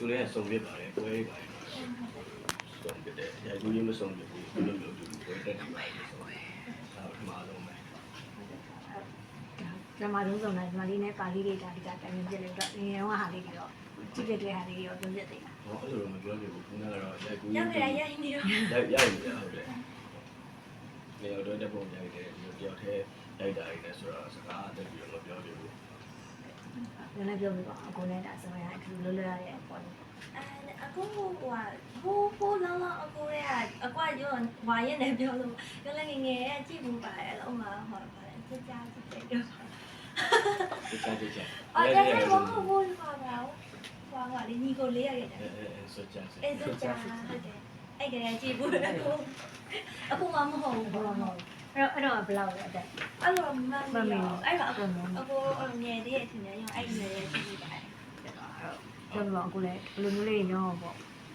သူလည်းစုံပြပါတယ်ပွဲတွေပါတယ်စုံပြတယ်ရိုက်ကူးရင်းမစုံပြဘူးဒီလိုမျိုးသူပွဲတက်နေပါတယ်ဆိုတော့ဒါပထမဆုံးပဲဒရမာလုံးစုံတိုင်းဒီမှာလေးနဲ့ပါလေးတွေဒါဒီကတိုင်ပင်ပြစ်လိုက်တော့ငယ်ငယ်ကဟာလေးတွေတော့ကြည့်ပြတဲ့ဟာလေးတွေတော့ပြည့်ပြသေးတာဟောအဲ့လိုမပြောပြဘူးခုနကတော့ရိုက်ကူးရရောက်င်းကြရရင်းနေတော့ရိုက်ရိုက်နေရဟုတ်တယ်နေရာတော့တက်ပုံရိုက်တယ်ဒီတယောက်တည်းရိုက်တာရိုက်တယ်ဆိုတော့စကားတက်ပြီးတော့မပြောပြဘူး နည်းနည်းပြောပြပါအကိုနဲ့ဒါဆိုရင်အထူးလွတ်လွတ်ရတဲ့ပေါ့လေအဲအကူဟိုဟိုဟိုဟိုလောလောအကူရဲ့အကွာရောဝါရဲ့နဲ့ပြောလို့ပြောလည်းငငယ်ကြည့်ဘူးပါတယ်လို့မှဟောပါတယ်ကြကြကြတယ်ပြောတခြားတခြားအော်ဒါကဘောဟိုဟိုဟာကတော့ဟောကလေညီကိုလေးရခဲ့တယ်အဲအဲဆွချာဆွအဲ့ဒါကြာဟုတ်တယ်အဲ့ကလေးကြည့်ဘူးအခုအခုမှမဟုတ်ဘူးဘောဘောမမဟုဟုတ်တ် အဲ့တော့အဲ့တော့ဘယ်လောက်လဲအသက်အဲ့လိုမမအဲ့တော့အခုအခုငယ်လေးရဲ့ထင်တယ်ရောအဲ့ငယ်လေးကြည့်ဘူးပါတယ်ပြောပြပါအကိုလည်းဘယ်လိုမျိုးလေးညောပေါ့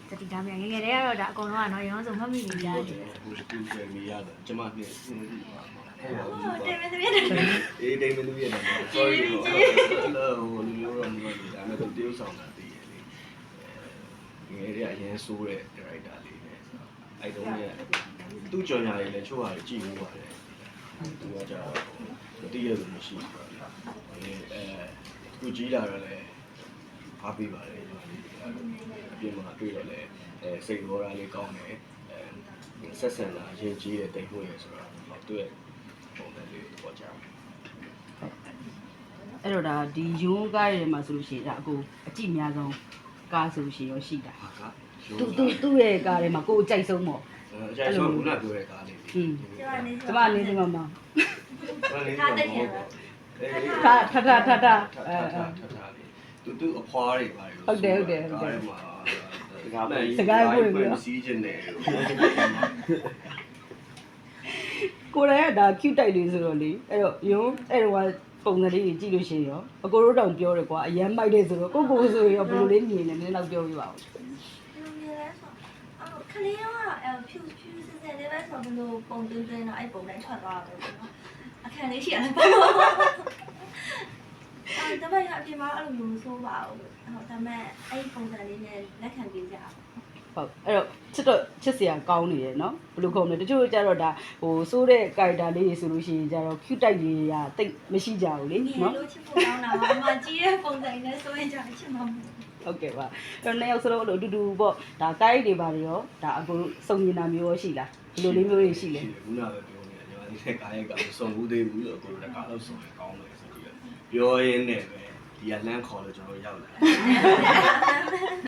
တတိထားမြန်ငယ်ငယ်တည်းကတော့ဒါအကုန်လုံးကတော့ရောဆိုမှတ်မိနေကြတယ်ဘူးကူကျေမီရတော့ကျမနဲ့ဟုတ်ဟိုပါတယ်မင်းသမီးတွေအေးတိမ်မလူရဲ့တယ် sorry ဟိုလူမျိုးတော့မလို့ဒါပေမဲ့သူတရုပ်ဆောင်တာတည်ရလေငယ်ရအရင်ဆိုးတဲ့ character လေးနဲ့အဲ့တုန်းက သူ့ကြော်ညာလေးလည်းချိုးရတယ်ကြည့်လို့ပါတယ်သူကကြာမတည့်ရလို့မရှိဘူးပေါ့အဲအဲသူကြီးလာတော့လည်းအားပေးပါတယ်ဒီမှာလေးအပြင်မှာတွေ့တော့လည်းအဲစိတ်ဘောရာလေးကောင်းတယ်အဲဆက်ဆံတာအရင်ကြီးတဲ့တိတ်ဖို့ရယ်ဆိုတော့သူ့ရဲ့ပုံစံလေးပေါ်ကြတယ်အဲ့တော့ဒါဒီယွန်းကားတွေမှာဆိုလို့ရှိရင်ဒါအကိုအကြည့်များဆုံးကားဆိုလို့ရှိရင်ရောရှိတာဟာကသူသူသူ့ရဲ့ကားတွေမှာကိုယ်အကြိုက်ဆုံးပေါ့ အကျဆုံးကပြောတဲ့ကားလေးอืมကျမနေကျမအနေနဲ့မှမထထထထထထအဲထထထလေးတူတူအဖွားတွေပါကားထဲမှာစီးခြင်းတယ်ကိုယ်တိုင်ကဒါ cute တိုက်လေးဆိုတော့လေအဲ့တော့ယွန်းအဲ့တော့ပုံစံလေးကြီးကြည့်လို့ရှိရင်ရောအကိုတို့တောင်ပြောတယ်ကွာအရန်မိုက်တဲ့ဆိုတော့ကိုကိုဆိုရင်ရောဘယ်လိုလေးမြင်နေလဲနည်းတော့ပြောပြပါဦးလူငယ်လဲဆို အော်ခလေးရောအဲဖြူဖြူစစလေးပဲဆိုဘလို့ပုံသွင်းသွင်းတော့အဲ့ပုံတိုင်းထွက်သွားတယ်ပေါ့နော်အခန်းလေးရှိရတယ်ပေါ့အဲဒါပေမဲ့အပြင်မှာအဲ့လိုမျိုးမဆိုးပါဘူးဟုတ်ဒါပေမဲ့အဲ့ပုံစံလေးနဲ့လက်ခံပေးကြအောင် ဟုတ်အဲ့တော့ချစ်တော့ချစ်စရာကောင်းနေတယ်နော်ဘယ်လိုခေါ်မလဲတချို့ကျတော့ဒါဟိုစိုးတဲ့ character လေးတွေဆိုလို့ရှိရင်ကျတော့ cute တိုက်ကြီးရာတိတ်မရှိကြဘူးလေငယ်နော်လို့ချစ်ဖို့ကောင်းတာပါအမကြီးရဲ့ပုံစံနဲ့ဆိုရင်ကြာချစ်မှာမဟုတ်ဟုတ်ကဲ့ပါအဲ့တော့နှစ်ယောက်စလုံးအဲ့လိုအတူတူပေါ့ဒါကိုက်တွေပါတွေရောဒါအကုန်စုံနေတာမျိုးရောရှိလားဘယ်လိုလေးမျိုးတွေရှိလဲခုနကပြောနေတယ်ညီမလေးနဲ့ကားရိုက်ကစုံဘူးသေးဘူးလို့ကိုယ်ကကားလို့စုံရကောင်းတယ်ဆိုပြီးပြောရင်းနဲ့ပဲဒီကလမ်းခေါ်လို့ကျွန်တော်ရောက်လာ